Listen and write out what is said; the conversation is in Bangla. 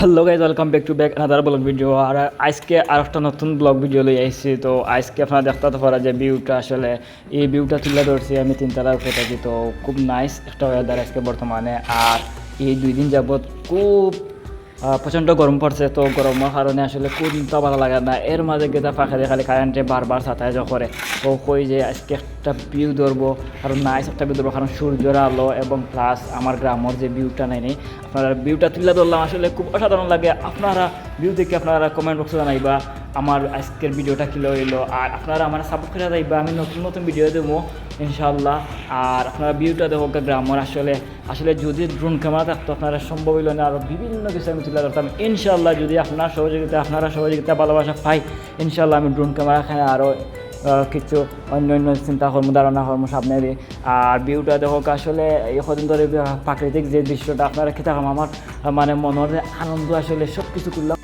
Hello guys welcome back to back another blog video আর আজকে আর একটা নতুন ব্লগ ভিডিও লই আইছি। তো আজকে আপনারা দেখতে পারা যে ভিউটা আসলে, এই ভিউটা তুলে ধরছি আমি তিনতলার উপরে থাকি। তো খুব নাইস একটা ওয়েদার আজকে বর্তমানে। আর এই দুই দিন যাবৎ খুব প্রচণ্ড গরম পড়ছে তো গরমের কারণে আসলে কোনটা ভালো লাগে না এর মাঝে গেতা ফাঁকা দিয়ে খালি কারেন্টে বারবার সাতাইজ করে তো কই যে আজকে একটা ভিউ ধরবো আর নাইস একটা ভিউ ধরবো কারণ সূর্যের আলো এবং প্লাস আমার গ্রামের যে ভিউটা নেই আপনারা ভিউটা তুলে ধরলাম আসলে খুব অসাধারণ লাগে। আপনারা ভিউ দেখে আপনারা কমেন্ট বক্সে জানাইবা আমার আজকের ভিডিওটা কী হইল আর আপনারা আমার সাপোর্ট করে যাইবা, আমি নতুন নতুন ভিডিও দেবো ইনশাল্লাহ আর আপনারা ভিউটা দেখো গ্রামের আসলে। আসলে যদি ড্রোন ক্যামেরা থাকতো, আপনারা সম্ভব হইল না। আরও বিভিন্ন কিছু আমি তুলে ধরতাম। ইনশাল্লাহ যদি আপনার সহযোগিতা আপনারা সহযোগিতা, ভালোবাসা পাই ইনশাল্লাহ আমি ড্রোন ক্যামেরা এখানে আরও কিছু অন্য অন্য চিন্তা কর্ম, ধারণা কর্ম সামনে দিই আর ভিউটা দেখো আসলে এই কদিন ধরে প্রাকৃতিক যে দৃশ্যটা আপনারা খেতে আমার মানে মনের আনন্দ আসলে সব কিছু করলাম।